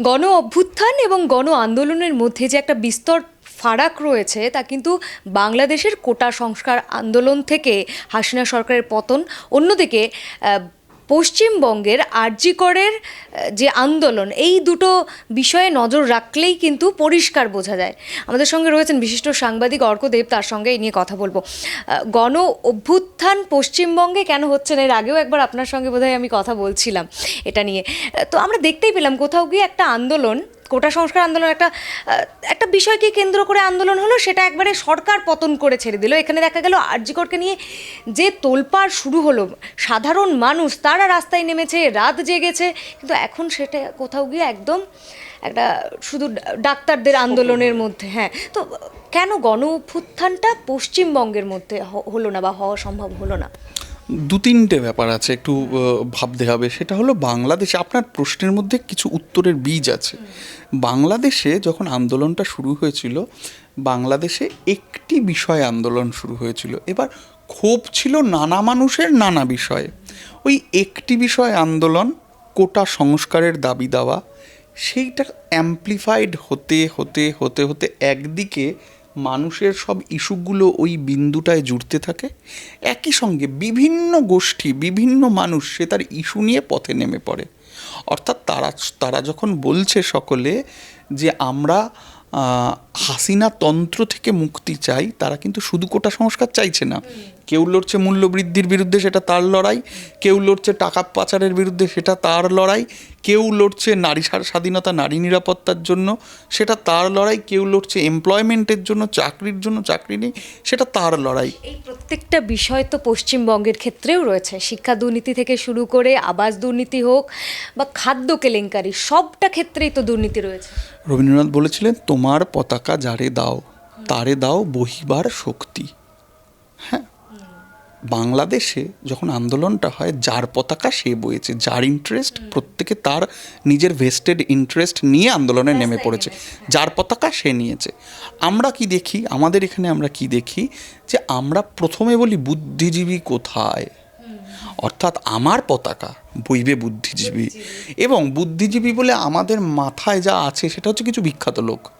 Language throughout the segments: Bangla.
গণ অভ্যুত্থান এবং গণ আন্দোলনের মধ্যে যে একটা বিস্তর ফারাক রয়েছে, তা কিন্তু বাংলাদেশের কোটা সংস্কার আন্দোলন থেকে হাসিনা সরকারের পতন, অন্যদিকে পশ্চিমবঙ্গের আর্যিকরের যে আন্দোলন, এই দুটো বিষয়ে নজর রাখলেই কিন্তু পরিষ্কার বোঝা যায়। আমাদের সঙ্গে রয়েছেন বিশিষ্ট সাংবাদিক অর্কদেব তার সঙ্গে এই নিয়ে কথা বলব। গণ অভ্যুত্থান পশ্চিমবঙ্গে কেন হচ্ছে না? এর আগেও একবার আপনার সঙ্গে বোধহয় আমি কথা বলছিলাম এটা নিয়ে। তো আমরা দেখতেই পেলাম কোথাও গিয়ে একটা আন্দোলন কোটা সংস্কার আন্দোলন একটা একটা বিষয়কে কেন্দ্র করে আন্দোলন হলো সেটা একবারে সরকার পতন করে ছেড়ে দিল। এখানে দেখা গেল আরজিকরকে নিয়ে যে তোলপাড় শুরু হলো সাধারণ মানুষ তারা রাস্তায় নেমেছে রাত জেগেছে কিন্তু এখন সেটা কোথাও গিয়ে একদম একটা শুধু ডাক্তারদের আন্দোলনের মধ্যে হ্যাঁ। তো কেন গণ অভ্যুত্থানটা পশ্চিমবঙ্গের মধ্যে হলো না বা হওয়া সম্ভব হলো না? দু তিনটে ব্যাপার আছে, একটু ভাবতে হবে। সেটা হলো বাংলাদেশে, আপনার প্রশ্নের মধ্যে কিছু উত্তরের বীজ আছে। বাংলাদেশে যখন আন্দোলনটা শুরু হয়েছিল, বাংলাদেশে একটি বিষয় আন্দোলন শুরু হয়েছিল। এবার ক্ষোভ ছিল নানা মানুষের নানা বিষয়ে। ওই একটি বিষয় আন্দোলন, কোটা সংস্কারের দাবি দেওয়া, সেইটা অ্যাম্প্লিফাইড হতে হতে হতে হতে একদিকে মানুষের সব ইস্যুগুলো ওই বিন্দুটায় জুড়তে থাকে। একই সঙ্গে বিভিন্ন গোষ্ঠী, বিভিন্ন মানুষ সে তার ইস্যু নিয়ে পথে নেমে পড়ে। অর্থাৎ তারা তারা যখন বলছে সকলে যে আমরা হাসিনা তন্ত্র থেকে মুক্তি চাই, তারা কিন্তু শুধু কোটা সংস্কার চাইছে না। কেউ লড়ছে মূল্য বৃদ্ধির বিরুদ্ধে সেটা তার লড়াই কেউ লড়ছে টাকা পাচারের বিরুদ্ধে সেটা তার লড়াই কেউ লড়ছে নারী স্বা- স্বাধীনতা নারী নিরাপত্তার জন্য সেটা তার লড়াই কেউ লড়ছে এমপ্লয়মেন্টের জন্য চাকরির জন্য চাকরি নেই সেটা তার লড়াই। এই প্রত্যেকটা বিষয় তো পশ্চিমবঙ্গের ক্ষেত্রেও রয়েছে। শিক্ষা দুর্নীতি থেকে শুরু করে আবাস দুর্নীতি হোক বা খাদ্য কেলেঙ্কারি সবটা ক্ষেত্রেই তো দুর্নীতি রয়েছে। রবীন্দ্রনাথ বলেছিলেন তোমার পতাকা যারে দাও তারে দাও বহিবার শক্তি। হ্যাঁ বাংলাদেশে যখন আন্দোলনটা হয় যার পতাকা সে বয়েছে যার ইন্টারেস্ট প্রত্যেকে তার নিজের ভেস্টেড ইন্টারেস্ট নিয়ে আন্দোলনে নেমে পড়েছে। যার পতাকা সে নিয়েছে। আমরা কি দেখি? আমাদের এখানে আমরা কি দেখি? যে আমরা প্রথমে বলি বুদ্ধিজীবী কোথায়? অর্থাৎ আমার পতাকা বইবে বুদ্ধিজীবী। এবং বুদ্ধিজীবী বলে আমাদের মাথায় যা আছে সেটা হচ্ছে কিছু বিখ্যাত লোক।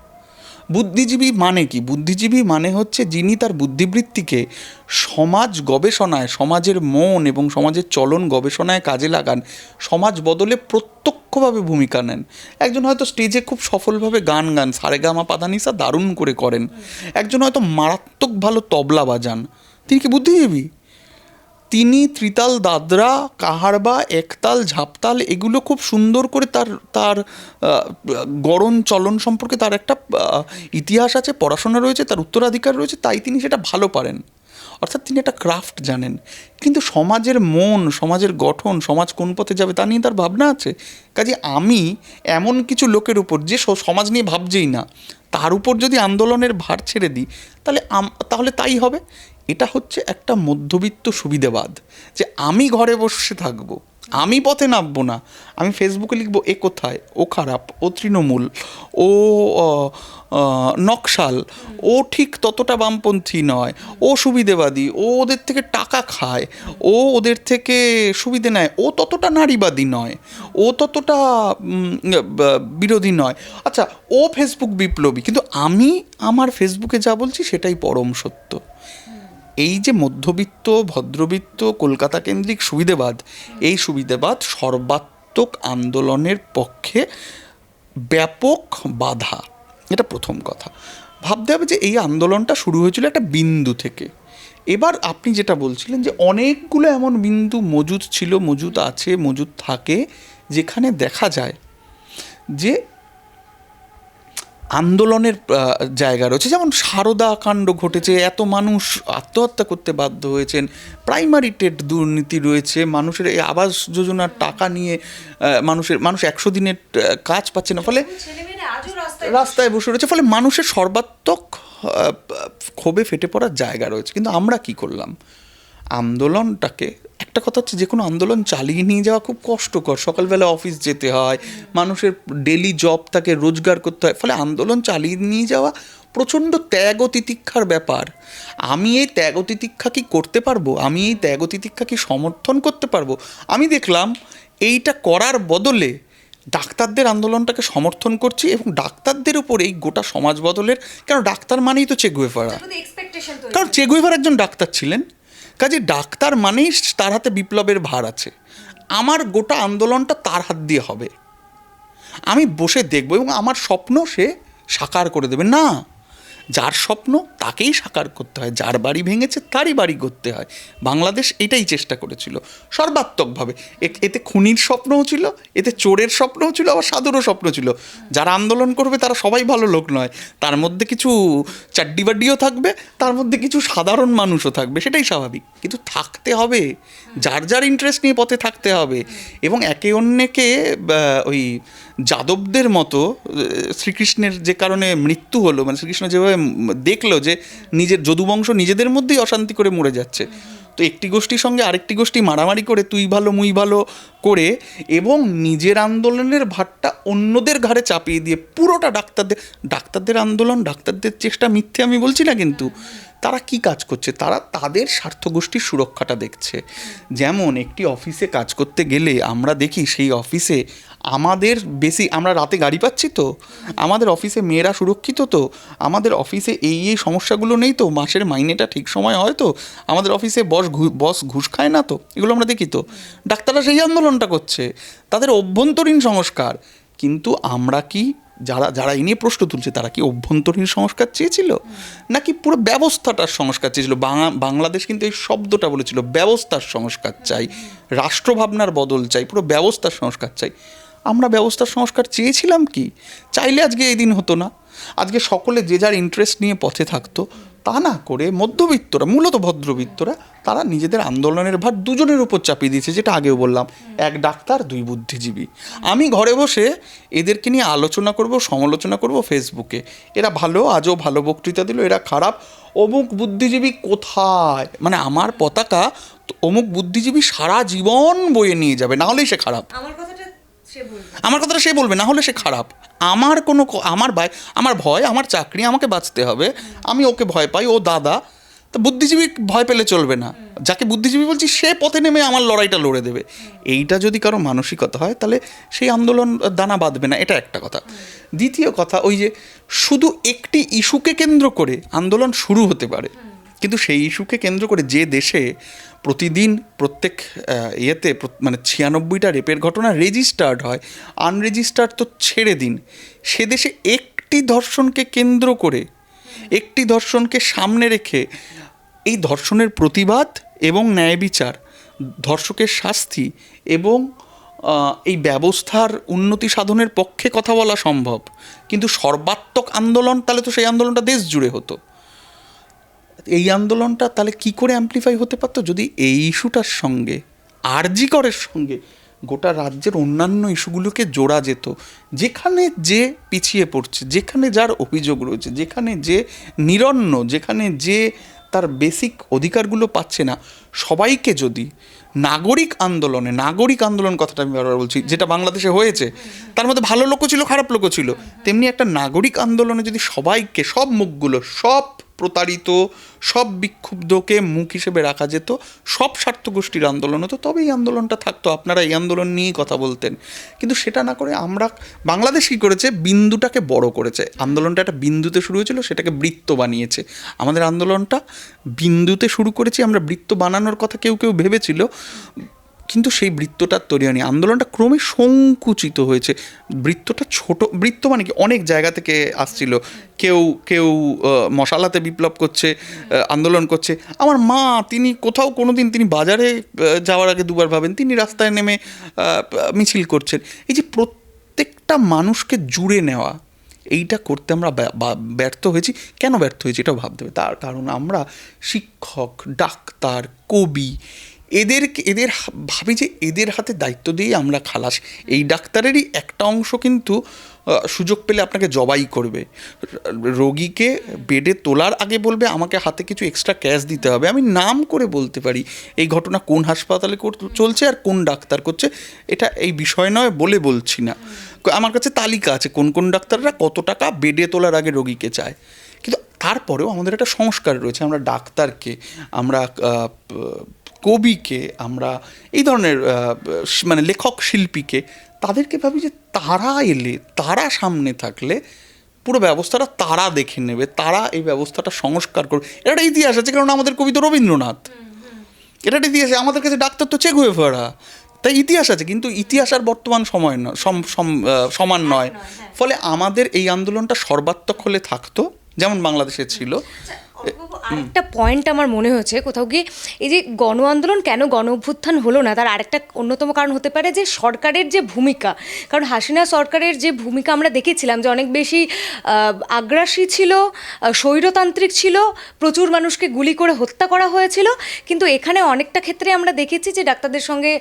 বুদ্ধিজীবী মানে কি? বুদ্ধিজীবী মানে হচ্ছে যিনি তার বুদ্ধিবৃত্তিকে সমাজ গবেষণায়, সমাজের মন এবং সমাজের চলন গবেষণায় কাজে লাগান, সমাজ বদলে প্রত্যক্ষভাবে ভূমিকা নেন। একজন হয়তো স্টেজে খুব সফলভাবে গান গান, সারেগামা পাধানিসা দারুণ করে করেন। একজন হয়তো মারাত্মক ভালো তবলা বাজান। তিনি কি বুদ্ধিজীবী? তিনি ত্রিতাল, দাদরা, কাহারবা, একতাল, ঝাপতাল এগুলো খুব সুন্দর করে তার তার গড়ন, চলন সম্পর্কে তার একটা ইতিহাস আছে, পড়াশোনা রয়েছে, তার উত্তরাধিকার রয়েছে, তাই তিনি সেটা ভালো পারেন। অর্থাৎ তিনি একটা ক্রাফট জানেন। কিন্তু সমাজের মন, সমাজের গঠন, সমাজ কোন পথে যাবে তা নিয়ে তার ভাবনা আছে। কাজে আমি এমন কিছু লোকের উপর, যে সমাজ নিয়ে ভাবছেই না, তার উপর যদি আন্দোলনের ভার ছেড়ে দিই, তাহলে তাহলে তাই হবে? এটা হচ্ছে একটা মধ্যবিত্ত সুবিধেবাদ যে আমি ঘরে বসে থাকব, আমি পথে নামবো না, আমি ফেসবুকে লিখব এ কোথায়, ও খারাপ, ও তৃণমূল, ও নকশাল, ও ঠিক ততটা বামপন্থী নয়, ও সুবিধেবাদী, ও ওদের থেকে টাকা খায়, ও ওদের থেকে সুবিধে নেয়, ও ততটা নারীবাদী নয়, ও ততটা বিরোধী নয়। আচ্ছা ও ফেসবুক বিপ্লবী, কিন্তু আমি আমার ফেসবুকে যা বলছি সেটাই পরম সত্য। এই যে মধ্যবিত্ত, ভদ্রবিত্ত, কলকাতা কেন্দ্রিক সুবিধেবাদ, এই সুবিধেবাদ সর্বাত্মক আন্দোলনের পক্ষে ব্যাপক বাধা। এটা প্রথম কথা। ভাবতে হবে যে এই আন্দোলনটা শুরু হয়েছিল একটা বিন্দু থেকে। এবার আপনি যেটা বলছিলেন যে অনেকগুলো এমন বিন্দু মজুদ ছিল, মজুদ আছে, মজুদ থাকে, যেখানে দেখা যায় যে আন্দোলনের জায়গা রয়েছে। যেমন সারদা কাণ্ড ঘটেছে এত মানুষ আত্মহত্যা করতে বাধ্য হয়েছেন প্রাইমারি টেট দুর্নীতি রয়েছে মানুষের এই আবাস যোজনার টাকা নিয়ে মানুষের মানুষ একশো দিনের কাজ পাচ্ছে না। ফলে রাস্তায় বসে রয়েছে ফলে মানুষের সর্বাত্মক ক্ষোভে ফেটে পড়ার জায়গা রয়েছে। কিন্তু আমরা কি করলাম? আন্দোলনটাকে একটা কথা হচ্ছে যে কোনো আন্দোলন চালিয়ে নিয়ে যাওয়া খুব কষ্টকর। সকালবেলা অফিস যেতে হয় মানুষের ডেলি জব তাকে রোজগার করতে হয় ফলে আন্দোলন চালিয়ে নিয়ে যাওয়া প্রচণ্ড ত্যাগ ও তিতিক্ষার ব্যাপার। আমি এই ত্যাগ ও তিতিক্ষা কি করতে পারব? আমি এই ত্যাগ ও তিতিক্ষা কি সমর্থন করতে পারব? আমি দেখলাম এইটা করার বদলে ডাক্তারদের আন্দোলনটাকে সমর্থন করছি এবং ডাক্তারদের উপর এই গোটা সমাজ বদলের কেন ডাক্তার মানেই তো চেগুয়েফারা কারণ চেগুয়েভার একজন ডাক্তার ছিলেন। কাজে ডাক্তার মানেই তার হাতে বিপ্লবের ভার আছে। আমার গোটা আন্দোলনটা তার হাত দিয়ে হবে। আমি বসে দেখব এবং আমার স্বপ্ন সে সাকার করে দেবে। না! যার স্বপ্ন তাকেই সাকার করতে হয়, যার বাড়ি ভেঙেছে তারই বাড়ি করতে হয়। বাংলাদেশ এটাই চেষ্টা করেছিল, সর্বাত্মকভাবে। এতে খুনির স্বপ্নও ছিল, এতে চোরের স্বপ্নও ছিল, আবার সাধুরও স্বপ্ন ছিল। যারা আন্দোলন করবে তারা সবাই ভালো লোক নয়, তার মধ্যে কিছু চাড্ডিবাড্ডিও থাকবে, তার মধ্যে কিছু সাধারণ মানুষও থাকবে, সেটাই স্বাভাবিক। কিন্তু থাকতে হবে, যার যার ইন্টারেস্ট নিয়ে পথে থাকতে হবে। এবং একে অন্যকে ওই যাদবদের মতো শ্রীকৃষ্ণের যে কারণে মৃত্যু হলো মানে শ্রীকৃষ্ণ যেভাবে দেখল যে নিজের যদুবংশ নিজেদের মধ্যেই অশান্তি করে মরে যাচ্ছে। তো একটি গোষ্ঠীর সঙ্গে আরেকটি গোষ্ঠী মারামারি করে, তুই ভালো, মুই ভালো করে এবং নিজের আন্দোলনের ভারটা অন্যদের ঘাড়ে চাপিয়ে দিয়ে পুরোটা ডাক্তারদের ডাক্তারদের আন্দোলন, ডাক্তারদের চেষ্টা মিথ্যে আমি বলছি না কিন্তু, তারা কি কাজ করছে? তারা তাদের স্বার্থগোষ্ঠীর সুরক্ষাটা দেখছে। যেমন একটি অফিসে কাজ করতে গেলে আমরা দেখি সেই অফিসে আমাদের বেশি, আমরা রাতে গাড়ি পাচ্ছি তো, আমাদের অফিসে মেয়েরা সুরক্ষিত তো, আমাদের অফিসে এই এই সমস্যাগুলো নেই তো, মাসের মাইনেটা ঠিক সময় হয় তো, আমাদের অফিসে বস বস ঘুষ খায় না তো, এগুলো আমরা দেখি তো। ডাক্তাররা সেই আন্দোলনটা করছে, তাদের অভ্যন্তরীণ সংস্কার। কিন্তু আমরা কি, যারা যারা এই নিয়ে প্রশ্ন তুলছে, তারা কি অভ্যন্তরীণ সংস্কার চেয়েছিল? নাকি পুরো ব্যবস্থাটার সংস্কার চেয়েছিল? বাংলা- বাংলাদেশ কিন্তু এই শব্দটা বলেছিল, ব্যবস্থার সংস্কার চাই, রাষ্ট্রভাবনার বদল চাই, পুরো ব্যবস্থার সংস্কার চাই। আমরা ব্যবস্থার সংস্কার চেয়েছিলাম কি? চাইলে আজকে এই দিন হতো না। আজকে সকলে যে যার ইন্টারেস্ট নিয়ে পথে থাকতো তা না করে মধ্যবিত্তরা মূলত ভদ্রবিত্তরা তারা নিজেদের আন্দোলনের ভার দুজনের উপর চাপিয়ে দিয়েছে যেটা আগেও বললাম। এক ডাক্তার দুই বুদ্ধিজীবী। আমি ঘরে বসে এদেরকে নিয়ে আলোচনা করব সমালোচনা করব ফেসবুকে। এরা ভালো আজও ভালো বক্তৃতা দিল এরা খারাপ। অমুক বুদ্ধিজীবী কোথায়? মানে আমার পতাকা তো অমুক বুদ্ধিজীবী সারা জীবন বয়ে নিয়ে যাবে না হলেই সে খারাপ। আমার কথাটা আমার কথাটা সে বলবে, না হলে সে খারাপ। আমার কোনো আমার ভাই, আমার ভয়, আমার চাকরি, আমাকে বাঁচতে হবে। আমি ওকে ভয় পাই, ও দাদা। তো বুদ্ধিজীবী ভয় পেলে চলবে না। যাকে বুদ্ধিজীবী বলছি, সে পথে নেমে আমার লড়াইটা লড়ে দেবে। এইটা যদি কারও মানসিকতা হয়, তাহলে সেই আন্দোলন দানা বাঁধবে না, এটা একটা কথা। দ্বিতীয় কথা, ওই যে শুধু একটি ইস্যুকে কেন্দ্র করে আন্দোলন শুরু হতে পারে। কিন্তু সেই ইস্যুকে কেন্দ্র করে যে দেশে প্রতিদিন প্রত্যেক ইয়েতে মানে ছিয়ানব্বইটা রেপের ঘটনা রেজিস্টার্ড হয়, আনরেজিস্টার্ড তো ছেড়ে দিন। সে দেশে একটি ধর্ষণকে কেন্দ্র করে, একটি ধর্ষণকে সামনে রেখে এই ধর্ষণের প্রতিবাদ এবং ন্যায় বিচার, ধর্ষকের শাস্তি এবং এই ব্যবস্থার উন্নতি সাধনের পক্ষে কথা বলা সম্ভব। কিন্তু সর্বাত্মক আন্দোলন, তাহলে তো সেই আন্দোলনটা দেশ জুড়ে হতো। এই আন্দোলনটা তাহলে কি করে অ্যাম্প্লিফাই হতে পারতো? যদি এই ইস্যুটার সঙ্গে আরজি করের সঙ্গে গোটা রাজ্যের অন্যান্য ইস্যুগুলোকে জোড়া যেত, যেখানে যে পিছিয়ে পড়ছে, যেখানে যার অভিযোগ রয়েছে, যেখানে যে নিরন্ন, যেখানে যে তার বেসিক অধিকারগুলো পাচ্ছে না, সবাইকে যদি নাগরিক আন্দোলনে, নাগরিক আন্দোলন কথাটা আমি বারবার বলছি, যেটা বাংলাদেশে হয়েছে, তার মধ্যে ভালো লোকও ছিল, খারাপ লোকও ছিল, তেমনি একটা নাগরিক আন্দোলনে যদি সবাইকে, সব মুখগুলো, সব প্রতারিত, সব বিক্ষুব্ধকে মুখ হিসেবে রাখা যেত, সব স্বার্থগোষ্ঠীর আন্দোলন হতো তবে এই আন্দোলনটা থাকতো। আপনারা এই আন্দোলন নিয়েই কথা বলতেন। কিন্তু সেটা না করে আমরা, বাংলাদেশ কী করেছে? বিন্দুটাকে বড় করেছে। আন্দোলনটা একটা বিন্দুতে শুরু হয়েছিল, সেটাকে বৃত্ত বানিয়েছে। আমাদের আন্দোলনটা বিন্দুতে শুরু করেছি, আমরা বৃত্ত বানানোর কথা কেউ কেউ ভেবেছিল। কিন্তু সেই বৃত্তটা তৈরি হয়নি। আন্দোলনটা ক্রমে সংকুচিত হয়েছে। বৃত্তটা ছোট, বৃত্ত মানে কি? অনেক জায়গা থেকে আসছিল। কেউ কেউ মশালাতে বিপ্লব করছে আন্দোলন করছে। আমার মা, তিনি কোথাও কোনো দিন তিনি বাজারে যাওয়ার আগে দুবার ভাবেন, তিনি রাস্তায় নেমে মিছিল করছেন। এই যে প্রত্যেকটা মানুষকে জুড়ে নেওয়া, এইটা করতে আমরা ব্যর্থ হয়েছি। কেন ব্যর্থ হয়েছি? এটাও ভাবতে হবে। তার কারণ আমরা শিক্ষক, ডাক্তার, কবি এদেরকে এদের ভাবি যে এদের হাতে দায়িত্ব দিয়েই আমরা খালাস। এই ডাক্তারেরই একটা অংশ কিন্তু সুযোগ পেলে আপনাকে জবাই করবে। রোগীকে বেডে তোলার আগে বলবে, আমাকে হাতে কিছু এক্সট্রা ক্যাশ দিতে হবে। আমি নাম করে বলতে পারি, এই ঘটনা কোন হাসপাতালে চলছে আর কোন ডাক্তার করছে, এটা এই বিষয় নয় বলে বলছি না। আমার কাছে তালিকা আছে কোন কোন ডাক্তাররা কত টাকা বেডে তোলার আগে রোগীকে চায়। কিন্তু তারপরেও আমাদের একটা সংস্কার রয়েছে, আমরা ডাক্তারকে, আমরা কবিকে আমরা এই ধরনের মানে লেখক শিল্পীকে তাদেরকে ভাবি যে তারা এলে তারা সামনে থাকলে পুরো ব্যবস্থাটা তারা দেখে নেবে তারা এই ব্যবস্থাটা সংস্কার করবে। এটা একটা ইতিহাস আছে কারণ আমাদের কবি তো রবীন্দ্রনাথ। এটা একটা ইতিহাস আমাদের কাছে ডাক্তার তো চেক হয়ে ফেরা তাই ইতিহাস আছে কিন্তু ইতিহাস আর বর্তমান সময় নয় সম- সম- সমান নয়। ফলে আমাদের এই আন্দোলনটা সর্বাত্মক হলে থাকতো যেমন বাংলাদেশে ছিল। আরেকটা পয়েন্ট আমার মনে হয়েছে কোথাও গিয়ে এই যে গণ আন্দোলন কেন গণ অভ্যুত্থান হলো না, তার আরেকটা অন্যতম কারণ হতে পারে যে সরকারের যে ভূমিকা। কারণ হাসিনা সরকারের যে ভূমিকা আমরা দেখেছিলাম যে অনেক বেশি আগ্রাসী ছিল স্বৈরতান্ত্রিক ছিল, প্রচুর মানুষকে গুলি করে হত্যা করা হয়েছিল। কিন্তু এখানে অনেকটা ক্ষেত্রে আমরা দেখেছি যে ডাক্তারদের সঙ্গে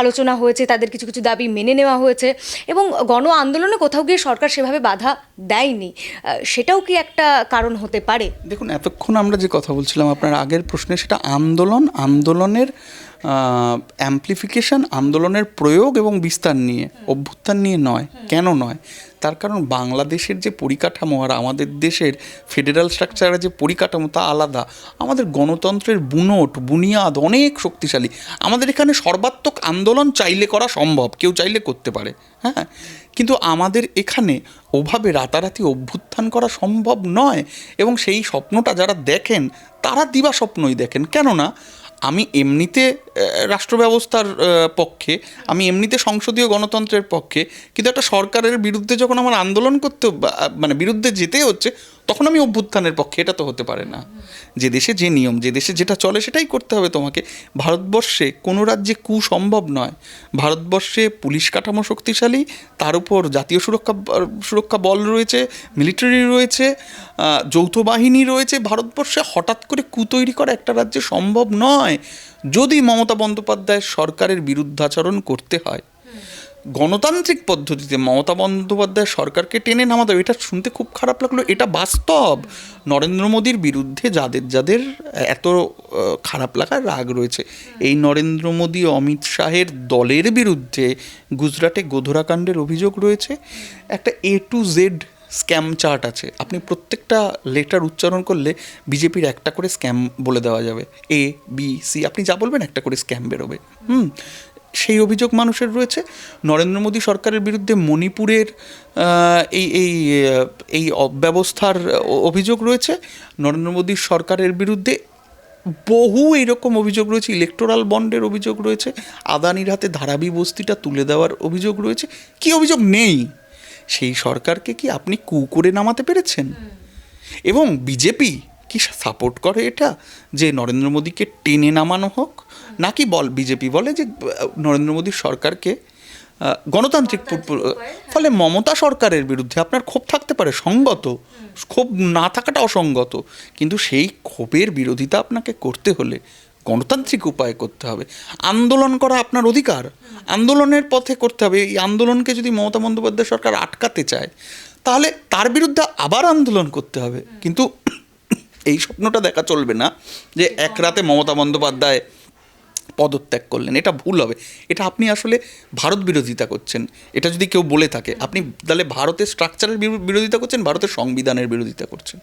আলোচনা হয়েছে, তাদের কিছু কিছু দাবি মেনে নেওয়া হয়েছে। এবং গণ আন্দোলনে কোথাও গিয়ে সরকার সেভাবে বাধা দেয়নি। সেটাও কি একটা কারণ হতে পারে? দেখুন এতক্ষণ আমরা যে কথা বলছিলাম আপনার আগের প্রশ্নে, সেটা আন্দোলন, আন্দোলনের অ্যাম্পলিফিকেশন আন্দোলনের প্রয়োগ এবং বিস্তার নিয়ে, অভ্যুত্থান নিয়ে নয়। কেন নয়? তার কারণ বাংলাদেশের যে পরিকাঠামো আর আমাদের দেশের ফেডারেল স্ট্রাকচারের যে পরিকাঠামো তা আলাদা। আমাদের গণতন্ত্রের বুনট, বুনিয়াদ অনেক শক্তিশালী। আমাদের এখানে সর্বাত্মক আন্দোলন চাইলে করা সম্ভব, কেউ চাইলে করতে পারে। হ্যাঁ? কিন্তু আমাদের এখানে ওভাবে রাতারাতি অভ্যুত্থান করা সম্ভব নয় এবং সেই স্বপ্নটা যারা দেখেন, তারা দিবা স্বপ্নই দেখেন। কেননা, আমি এমনিতে রাষ্ট্র ব্যবস্থার পক্ষে, আমি এমনিতে সংসদীয় গণতন্ত্রের পক্ষে, কিন্তু একটা সরকারের বিরুদ্ধে যখন আমার আন্দোলন করতে মানে বিরুদ্ধে যেতে হচ্ছে তখন আমি অভ্যুত্থানের পক্ষে, এটা তো হতে পারে না। যে দেশে যে নিয়ম, যে দেশে যেটা চলে সেটাই করতে হবে তোমাকে। ভারতবর্ষে কোনো রাজ্যে কু সম্ভব নয়। ভারতবর্ষে পুলিশ কাঠামো শক্তিশালী, তার উপর জাতীয় সুরক্ষা সুরক্ষা বল রয়েছে, মিলিটারি রয়েছে যৌথ বাহিনী রয়েছে। ভারতবর্ষে হঠাৎ করে কু তৈরি করা একটা রাজ্যে সম্ভব নয়। যদি মমতা বন্দ্যোপাধ্যায়ের সরকারের বিরুদ্ধাচরণ করতে হয় গণতান্ত্রিক পদ্ধতিতে মমতা বন্দ্যোপাধ্যায় সরকারকে টেনে নামাতে এটা শুনতে খুব খারাপ লাগল। এটা বাস্তব। নরেন্দ্র মোদীর বিরুদ্ধে যাদের যাদের এত খারাপ লাগার রাগ রয়েছে, এই নরেন্দ্র মোদী অমিত শাহের দলের বিরুদ্ধে গুজরাটে গোধরাকাণ্ডের অভিযোগ রয়েছে। একটা A to Z scam chart আছে। আপনি প্রত্যেকটা লেটার উচ্চারণ করলে বিজেপির একটা করে স্ক্যাম বলে দেওয়া যাবে। এ বি সি আপনি যা বলবেন একটা করে স্ক্যাম বেরোবে। হুম? সেই অভিযোগ মানুষের রয়েছে। নরেন্দ্র মোদী সরকারের বিরুদ্ধে মণিপুরের এই এই এই অব্যবস্থার অভিযোগ রয়েছে। নরেন্দ্র মোদী সরকারের বিরুদ্ধে বহু এইরকম অভিযোগ রয়েছে। ইলেকটোরাল বন্ডের অভিযোগ রয়েছে। আদানির হাতে ধারাবি বস্তিটা তুলে দেওয়ার অভিযোগ রয়েছে। কি অভিযোগ? নেই। সেই সরকারকে কি আপনি কু করে নামাতে পেরেছেন? এবং বিজেপি কি সাপোর্ট করে এটা? যে নরেন্দ্র মোদীকে টেনে নামানো হোক? নাকি বল বিজেপি বলে যে নরেন্দ্র মোদীর সরকারকে গণতান্ত্রিক পু- ফলে মমতা সরকারের বিরুদ্ধে আপনার ক্ষোভ থাকতে পারে সঙ্গত। ক্ষোভ না থাকাটা অসঙ্গত। কিন্তু সেই ক্ষোভের বিরোধিতা আপনাকে করতে হলে গণতান্ত্রিক উপায়ে করতে হবে। আন্দোলন করা আপনার অধিকার। আন্দোলনের পথে করতে হবে। এই আন্দোলনকে যদি মমতা বন্দ্যোপাধ্যায় সরকার আটকাতে চায় তাহলে তার বিরুদ্ধে আবার আন্দোলন করতে হবে। কিন্তু এই স্বপ্নটা দেখা চলবে না যে এক রাতে মমতা বন্দ্যোপাধ্যায় পদত্যাগ করলেন। এটা ভুল হবে। এটা আপনি আসলে ভারত বিরোধিতা করছেন। এটা যদি কেউ বলে থাকে, আপনি তাহলে ভারতের স্ট্রাকচারের বিরোধিতা করছেন, ভারতের সংবিধানের বিরোধিতা করছেন।